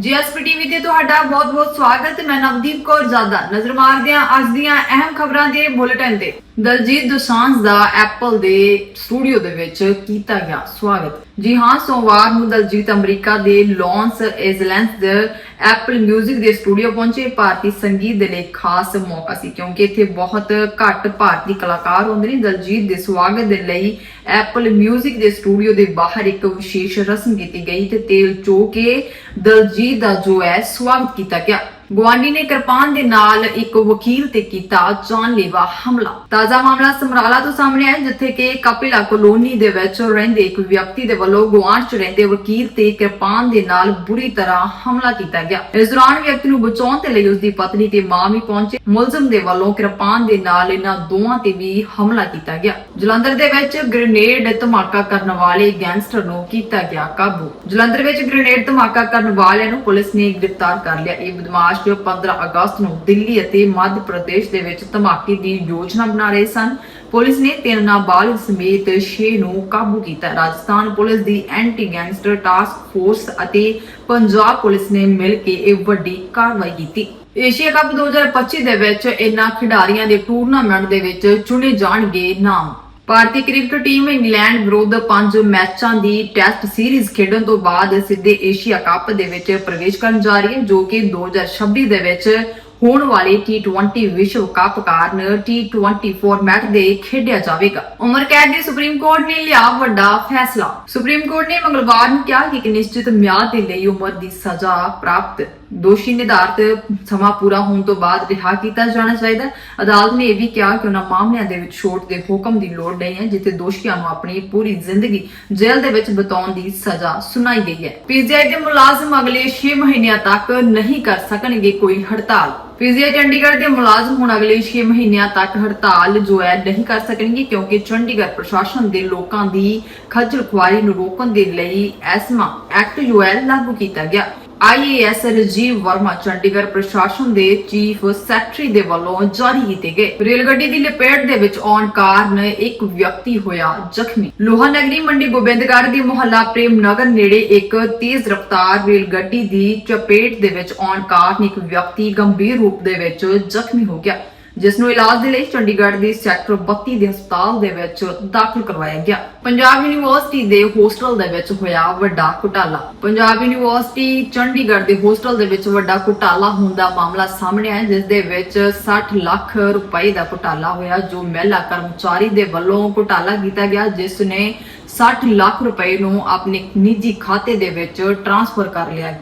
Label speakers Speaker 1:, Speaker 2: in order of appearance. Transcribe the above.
Speaker 1: GSP TV ਤੇ ਤੁਹਾਡਾ ਬਹੁਤ-ਬਹੁਤ ਸਵਾਗਤ ਮੈਂ ਨਵਦੀਪ ਕੌਰ ਜਾਦਾ ਨਜ਼ਰ ਮਾਰਦੇ ਹਾਂ ਅੱਜ ਦੀਆਂ ਅਹਿਮ ਖਬਰਾਂ ਦੇ ਬੁਲੇਟਿਨ ਤੇ। ਦਲਜੀਤ ਦੋਸਾਂਝ ਦਾ ਐਪਲ ਦੇ ਸਟੂਡੀਓ ਦੇ ਵਿੱਚ ਕੀਤਾ ਗਿਆ ਸਵਾਗਤ। ਜੀ ਹਾਂ ਸੋਮਵਾਰ ਨੂੰ ਦਲਜੀਤ ਅਮਰੀਕਾ ਦੇ ਲਾਂਸ ਏਜਲੈਂਸ ਦੇ ਐਪਲ 뮤직 ਦੇ ਸਟੂਡੀਓ ਪਹੁੰਚੇ ਭਾਰਤੀ ਸੰਗੀਤ ਦੇ ਲਈ ਖਾਸ ਮੌਕਾ ਸੀ ਕਿਉਂਕਿ ਇੱਥੇ ਬਹੁਤ ਘੱਟ ਭਾਰਤੀ ਕਲਾਕਾਰ ਹੁੰਦੇ ਨੇ ਦਲਜੀਤ ਦੇ ਸਵਾਗਤ ਦੇ ਲਈ ਐਪਲ 뮤직 ਦੇ ਸਟੂਡੀਓ ਦੇ ਬਾਹਰ ਇੱਕ ਵਿਸ਼ੇਸ਼ ਰਸਮ ਕੀਤੀ ਗਈ ਤੇ ਤੇਲ ਚੋ ਕੇ ਦਲਜੀਤ ਦਾ ਜੋ ਹੈ ਸਵਾਗਤ ਕੀਤਾ ਗਿਆ ਗਵਾਂਡੀ ਨੇ ਕਿਰਪਾਨ ਦੇ ਨਾਲ ਇੱਕ ਵਕੀਲ ਤੇ ਕੀਤਾ ਜਾਨਲੇਵਾ ਹਮਲਾ। ਤਾਜ਼ਾ ਮਾਮਲਾ ਸਮਰਾਲਾ ਤੋਂ ਸਾਹਮਣੇ ਆਇਆ, ਜਿੱਥੇ ਕਿ ਕਪਿਲਾ ਕਲੋਨੀ ਦੇ ਵਿੱਚ ਰਹਿੰਦੇ ਇੱਕ ਵਿਅਕਤੀ ਦੇ ਵੱਲੋਂ ਗੁਆਂਢ ਚ ਰਹਿੰਦੇ ਵਕੀਲ ਤੇ ਕਿਰਪਾਨ ਦੇ ਨਾਲ ਬੁਰੀ ਤਰ੍ਹਾਂ ਹਮਲਾ ਕੀਤਾ ਗਿਆ। ਇਸ ਦੌਰਾਨ ਵਿਅਕਤੀ ਨੂੰ ਬਚਾਉਣ ਦੇ ਲਈ ਉਸ ਦੀ ਪਤਨੀ ਤੇ ਮਾਂ ਵੀ ਪਹੁੰਚੇ। ਮੁਲਜ਼ਮ ਦੇ ਵੱਲੋਂ ਕਿਰਪਾਨ ਦੇ ਨਾਲ ਇਹਨਾਂ ਦੋਵਾਂ ਤੇ ਵੀ ਹਮਲਾ ਕੀਤਾ ਗਿਆ। ਜਲੰਧਰ ਦੇ ਵਿੱਚ ਗ੍ਰੇਨੇਡ ਧਮਾਕਾ ਕਰਨ ਵਾਲੇ ਗੈਂਗਸਟਰ ਨੂੰ ਕੀਤਾ ਗਿਆ ਕਾਬੂ। ਜਲੰਧਰ ਵਿੱਚ ਗ੍ਰੇਨੇਡ ਧਮਾਕਾ ਕਰਨ ਵਾਲਿਆਂ ਨੂੰ ਪੁਲਿਸ ਨੇ ਗ੍ਰਿਫਤਾਰ ਕਰ ਲਿਆ। ਇਹ ਬਦਮਾਸ਼ ਜੋ 15 ਅਗਸਤ ਨੂੰ ਦਿੱਲੀ ਅਤੇ ਮੱਧ ਪ੍ਰਦੇਸ਼ ਦੇ ਵਿੱਚ ਧਮਾਕੇ ਦੀ ਯੋਜਨਾ ਬਣਾ ਰਹੇ ਸਨ। ਪੁਲਿਸ ਨੇ ਤਿੰਨ ਨਾਬਾਲਗ ਸਮੇਤ 6 ਨੂੰ ਕਾਬੂ ਕੀਤਾ। ਰਾਜਸਥਾਨ ਪੁਲਿਸ ਦੀ ਐਂਟੀ ਗੈਂਗਸਟਰ ਟਾਸਕ ਫੋਰਸ ਅਤੇ ਪੰਜਾਬ ਪੁਲਿਸ ਨੇ ਮਿਲ ਕੇ ਇਹ ਵੱਡੀ ਕਾਰਵਾਈ ਕੀਤੀ। ਏਸ਼ੀਆ ਕੱਪ 2025 ਦੇ ਵਿੱਚ ਇਨ੍ਹਾਂ ਖਿਡਾਰੀਆਂ ਦੇ ਟੂਰਨਾਮੈਂਟ ਦੇ ਵਿੱਚ ਚੁਣੇ ਜਾਣਗੇ ਨਾਮ। ਭਾਰਤੀ ਕ੍ਰਿਕਟ ਟੀਮ ਇੰਗਲੈਂਡ ਵਿਰੁੱਧ ਪੰਜ ਮੈਚਾਂ ਦੀ ਟੈਸਟ ਸੀਰੀਜ਼ ਖੇਡਣ ਤੋਂ ਬਾਅਦ ਸਿੱਧੇ ਏਸ਼ੀਆ ਕੱਪ ਦੇ ਵਿੱਚ ਪ੍ਰਵੇਸ਼ ਕਰਨ ਜਾ ਰਹੀ ਹੈ, ਜੋ ਕਿ 2026 ਦੇ ਵਿੱਚ ਹੋਣ ਵਾਲੇ T20 ਵਿਸ਼ਵ ਕੱਪ ਕਾਰਨ T20 ਫਾਰਮੈਟ ਦੇ ਖੇਡਿਆ ਜਾਵੇਗਾ। ਉਮਰ ਕੈਦ ਦੇ ਸੁਪਰੀਮ ਕੋਰਟ ਨੇ ਲਿਆ ਵੱਡਾ ਫੈਸਲਾ। ਸੁਪਰੀਮ ਕੋਰਟ ਨੇ ਮੰਗਲਵਾਰ ਨੂੰ ਕਿਹਾ ਕਿ ਇੱਕ ਨਿਸ਼ਚਿਤ ਮਿਆਦ ਦੇ ਲਈ ਉਮਰ ਦੀ ਸਜ਼ਾ ਪ੍ਰਾਪਤ ਦੋਸ਼ੀ ਨਿਰਧਾਰਤ ਸਮਾਂ ਪੂਰਾ ਹੋਣ ਤੋਂ ਬਾਅਦ ਰਿਹਾ ਕੀਤਾ ਜਾਣਾ ਚਾਹੀਦਾ ਅਦਾਲਤ ਨੇ ਇਹ ਵੀ ਕਿਹਾ ਕਿ ਉਹਨਾਂ ਮਾਮਲਿਆਂ ਦੇ ਵਿੱਚ ਛੋਟ ਦੇ ਹੁਕਮ ਦੀ ਲੋੜ ਨਹੀਂ ਹੈ, ਜਿੱਥੇ ਦੋਸ਼ੀਆਂ ਨੂੰ ਆਪਣੀ ਪੂਰੀ ਜ਼ਿੰਦਗੀ ਜੇਲ੍ਹ ਦੇ ਵਿੱਚ ਬਿਤਾਉਣ ਦੀ ਸਜ਼ਾ ਸੁਣਾਈ ਗਈ ਹੈ। ਪੀਜੀਆਈ ਦੇ ਮੁਲਾਜ਼ਮ ਅਗਲੇ 6 ਮਹੀਨਿਆਂ ਤੱਕ ਨਹੀਂ ਕਰ ਸਕਣਗੇ ਕੋਈ ਹੜਤਾਲ। ਪੀਜੀਆਈ ਚੰਡੀਗੜ੍ਹ ਦੇ ਮੁਲਾਜ਼ਮ ਹੁਣ ਅਗਲੇ 6 ਮਹੀਨਿਆਂ ਤੱਕ ਹੜਤਾਲ ਜੋ ਹੈ ਨਹੀਂ ਕਰ ਸਕਣਗੇ, ਕਿਉਂਕਿ ਚੰਡੀਗੜ੍ਹ ਪ੍ਰਸ਼ਾਸਨ ਦੇ ਲੋਕਾਂ ਦੀ ਖੱਜਲ ਖੁਆਰੀ ਨੂੰ ਰੋਕਣ ਦੇ ਲਈ ਐਸਮਾ ਐਕਟ ਜੋ ਹੈ ਲਾਗੂ ਕੀਤਾ ਗਿਆ। ਆਈਏਐਸ ਰਜੀਵ ਵਰਮਾ ਚੰਡੀਗੜ੍ਹ ਪ੍ਰਸ਼ਾਸਨ ਦੇ ਚੀਫ ਸੈਕਟਰੀ ਦੇ ਵੱਲੋਂ ਜਾਰੀ ਕੀਤੇ ਗਏ। ਰੇਲ ਗੱਡੀ ਦੀ ਲਪੇਟ ਦੇ ਵਿੱਚ ਆਉਣ ਕਾਰਨ ਇੱਕ ਵਿਅਕਤੀ ਹੋਇਆ ਜ਼ਖਮੀ। ਲੋਹਾ ਨਗਰੀ ਮੰਡੀ ਗੋਬਿੰਦਗੜ੍ਹ ਦੀ ਮੁਹੱਲਾ ਪ੍ਰੇਮ ਨਗਰ ਨੇੜੇ ਇੱਕ ਤੇਜ਼ ਰਫ਼ਤਾਰ ਰੇਲ ਗੱਡੀ ਦੀ ਚਪੇਟ ਦੇ ਵਿੱਚ ਆਉਣ ਕਾਰਨ ਇੱਕ ਵਿਅਕਤੀ ਗੰਭੀਰ ਰੂਪ ਦੇ ਵਿੱਚ ਜ਼ਖਮੀ ਹੋ ਗਿਆ। ਜਿਸ ਨੂੰ ਇਲਾਜ ਦੇ ਲਈ ਚੰਡੀਗੜ੍ਹ ਦੇ ਸੈਕਟਰ 32 ਦੇ ਹਸਪਤਾਲ ਦੇ ਵਿੱਚ ਦਾਖਲ ਕਰਵਾਇਆ ਗਿਆ। ਪੰਜਾਬ ਯੂਨੀਵਰਸਿਟੀ ਦੇ ਹੋਸਟਲ ਦੇ ਵਿੱਚ ਹੋਇਆ ਵੱਡਾ ਘੁਟਾਲਾ। ਪੰਜਾਬ ਯੂਨੀਵਰਸਿਟੀ ਚੰਡੀਗੜ੍ਹ ਦੇ ਹੋਸਟਲ ਦੇ ਵਿੱਚ ਵੱਡਾ ਘੁਟਾਲਾ ਹੋਣ ਦਾ ਮਾਮਲਾ ਸਾਹਮਣੇ ਆਇਆ, ਜਿਸ ਦੇ ਵਿੱਚ 60 ਲੱਖ ਰੁਪਏ ਦਾ ਘੁਟਾਲਾ ਹੋਇਆ, ਜੋ ਮਹਿਲਾ ਕਰਮਚਾਰੀ ਦੇ ਵੱਲੋਂ ਘੁਟਾਲਾ ਕੀਤਾ ਗਿਆ, ਜਿਸ ਨੇ 60 ਲੱਖ ਰੁਪਏ ਨੂੰ ਆਪਣੇ ਨਿੱਜੀ ਖਾਤੇ ਦੇ ਵਿੱਚ ਟ੍ਰਾਂਸਫਰ ਕਰ ਲਿਆ।